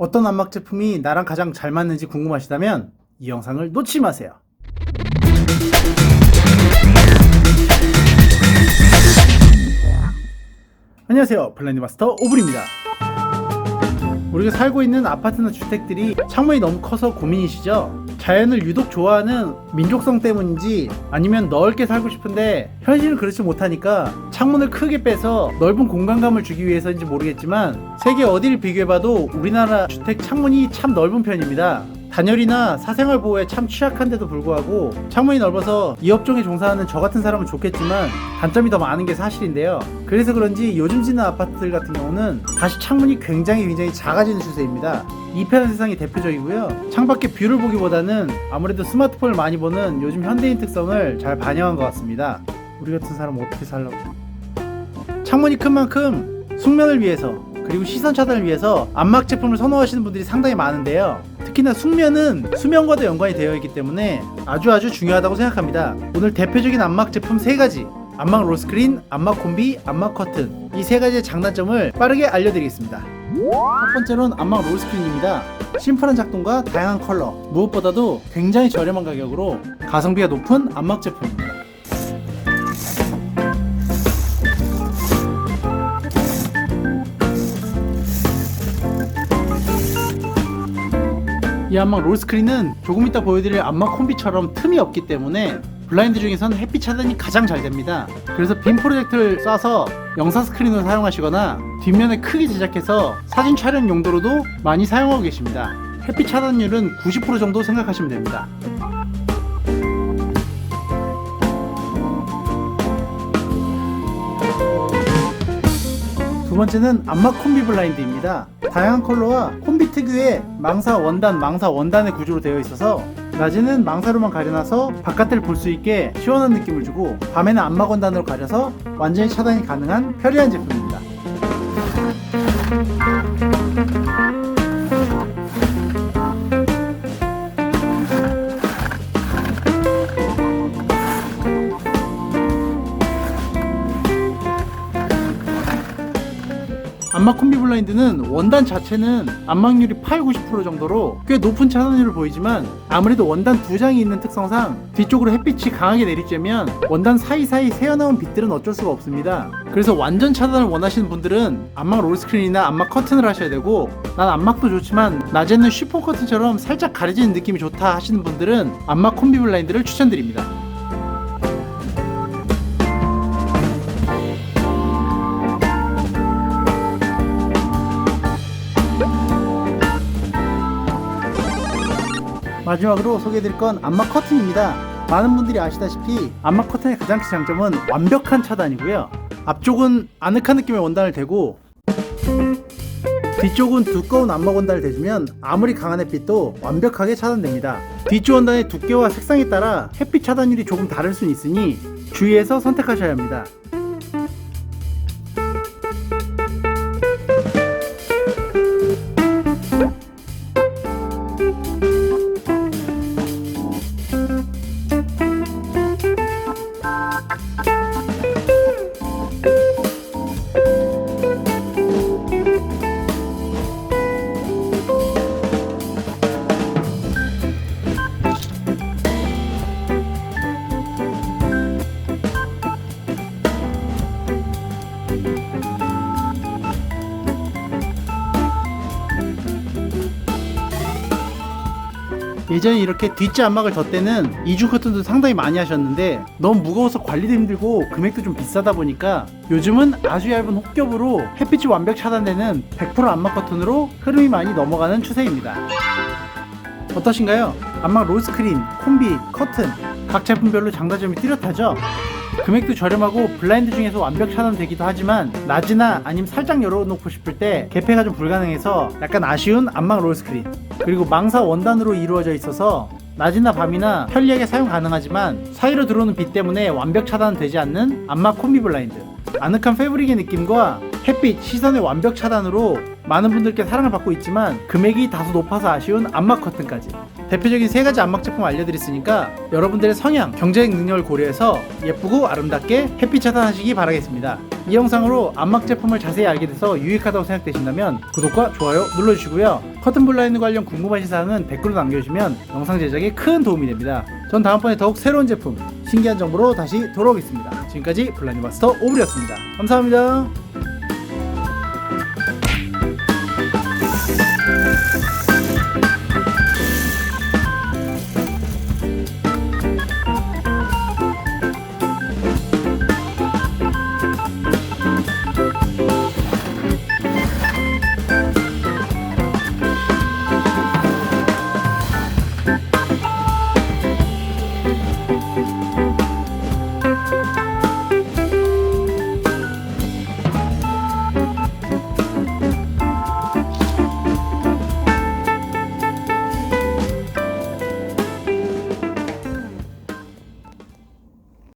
어떤 안막 제품이 나랑 가장 잘 맞는지 궁금하시다면 이 영상을 놓치지 마세요. 안녕하세요. 블라인드 마스터 오블입니다. 우리가 살고 있는 아파트나 주택들이 창문이 너무 커서 고민이시죠? 자연을 유독 좋아하는 민족성 때문인지 아니면 넓게 살고 싶은데 현실은 그렇지 못하니까 창문을 크게 빼서 넓은 공간감을 주기 위해서인지 모르겠지만 세계 어디를 비교해봐도 우리나라 주택 창문이 참 넓은 편입니다. 단열이나 사생활 보호에 참 취약한데도 불구하고 창문이 넓어서 이 업종에 종사하는 저 같은 사람은 좋겠지만 단점이 더 많은 게 사실인데요. 그래서 그런지 요즘 짓는 아파트들 같은 경우는 다시 창문이 굉장히 굉장히 작아지는 추세입니다. 이 편한 세상이 대표적이고요. 창밖의 뷰를 보기보다는 아무래도 스마트폰을 많이 보는 요즘 현대인 특성을 잘 반영한 것 같습니다. 우리 같은 사람은 어떻게 살라고? 창문이 큰 만큼 숙면을 위해서 그리고 시선 차단을 위해서 안막 제품을 선호하시는 분들이 상당히 많은데요. 특히나 숙면은 수면과도 연관이 되어 있기 때문에 아주 아주 중요하다고 생각합니다. 오늘 대표적인 안막 제품 세 가지 안막 롤스크린, 안막 콤비, 안막 커튼 이 세 가지의 장단점을 빠르게 알려드리겠습니다. 첫 번째로는 안막 롤스크린입니다. 심플한 작동과 다양한 컬러 무엇보다도 굉장히 저렴한 가격으로 가성비가 높은 안막 제품입니다. 이 안막 롤스크린은 조금 이따 보여드릴 안막 콤비처럼 틈이 없기 때문에 블라인드 중에서는 햇빛 차단이 가장 잘 됩니다. 그래서 빔 프로젝터를 쏴서 영상 스크린으로 사용하시거나 뒷면에 크게 제작해서 사진 촬영 용도로도 많이 사용하고 계십니다. 햇빛 차단율은 90% 정도 생각하시면 됩니다. 번째는 안막 콤비 블라인드입니다. 다양한 컬러와 콤비 특유의 망사 원단, 망사 원단의 구조로 되어 있어서 낮에는 망사로만 가려놔서 바깥을 볼 수 있게 시원한 느낌을 주고 밤에는 안막 원단으로 가려서 완전히 차단이 가능한 편리한 제품입니다. 안막 콤비 블라인드는 원단 자체는 안막률이 8, 90% 정도로 꽤 높은 차단율을 보이지만 아무래도 원단 두 장이 있는 특성상 뒤쪽으로 햇빛이 강하게 내리쬐면 원단 사이사이 새어나온 빛들은 어쩔 수가 없습니다. 그래서 완전 차단을 원하시는 분들은 안막 롤스크린이나 안막 커튼을 하셔야 되고 난 안막도 좋지만 낮에는 쉬폰 커튼처럼 살짝 가려지는 느낌이 좋다 하시는 분들은 안막 콤비 블라인드를 추천드립니다. 마지막으로 소개해드릴 건 안막 커튼입니다. 많은 분들이 아시다시피 안막 커튼의 가장 큰 장점은 완벽한 차단이고요. 앞쪽은 아늑한 느낌의 원단을 대고 뒤쪽은 두꺼운 안막 원단을 대주면 아무리 강한 햇빛도 완벽하게 차단됩니다. 뒤쪽 원단의 두께와 색상에 따라 햇빛 차단율이 조금 다를 수 있으니 주의해서 선택하셔야 합니다. 예전에 이렇게 뒷지 안막을 덧대는 이중 커튼도 상당히 많이 하셨는데 너무 무거워서 관리도 힘들고 금액도 좀 비싸다 보니까 요즘은 아주 얇은 혹겹으로 햇빛이 완벽 차단되는 100% 안막 커튼으로 흐름이 많이 넘어가는 추세입니다. 어떠신가요? 안막 롤스크린, 콤비, 커튼 각 제품별로 장단점이 뚜렷하죠? 금액도 저렴하고 블라인드 중에서 완벽 차단되기도 하지만 낮이나 아니면 살짝 열어놓고 싶을 때 개폐가 좀 불가능해서 약간 아쉬운 안막 롤스크린 그리고 망사 원단으로 이루어져 있어서 낮이나 밤이나 편리하게 사용 가능하지만 사이로 들어오는 빛 때문에 완벽 차단되지 않는 안막 콤비 블라인드. 아늑한 패브릭의 느낌과 햇빛, 시선의 완벽 차단으로 많은 분들께 사랑을 받고 있지만 금액이 다소 높아서 아쉬운 안막 커튼까지 대표적인 세 가지 안막 제품 알려드렸으니까 여러분들의 성향, 경제적 능력을 고려해서 예쁘고 아름답게 햇빛 차단하시기 바라겠습니다. 이 영상으로 안막 제품을 자세히 알게 돼서 유익하다고 생각되신다면 구독과 좋아요 눌러주시고요. 커튼 블라인드 관련 궁금하신 사항은 댓글로 남겨주시면 영상 제작에 큰 도움이 됩니다. 전 다음번에 더욱 새로운 제품, 신기한 정보로 다시 돌아오겠습니다. 지금까지 블라인드 마스터 오블이었습니다. 감사합니다.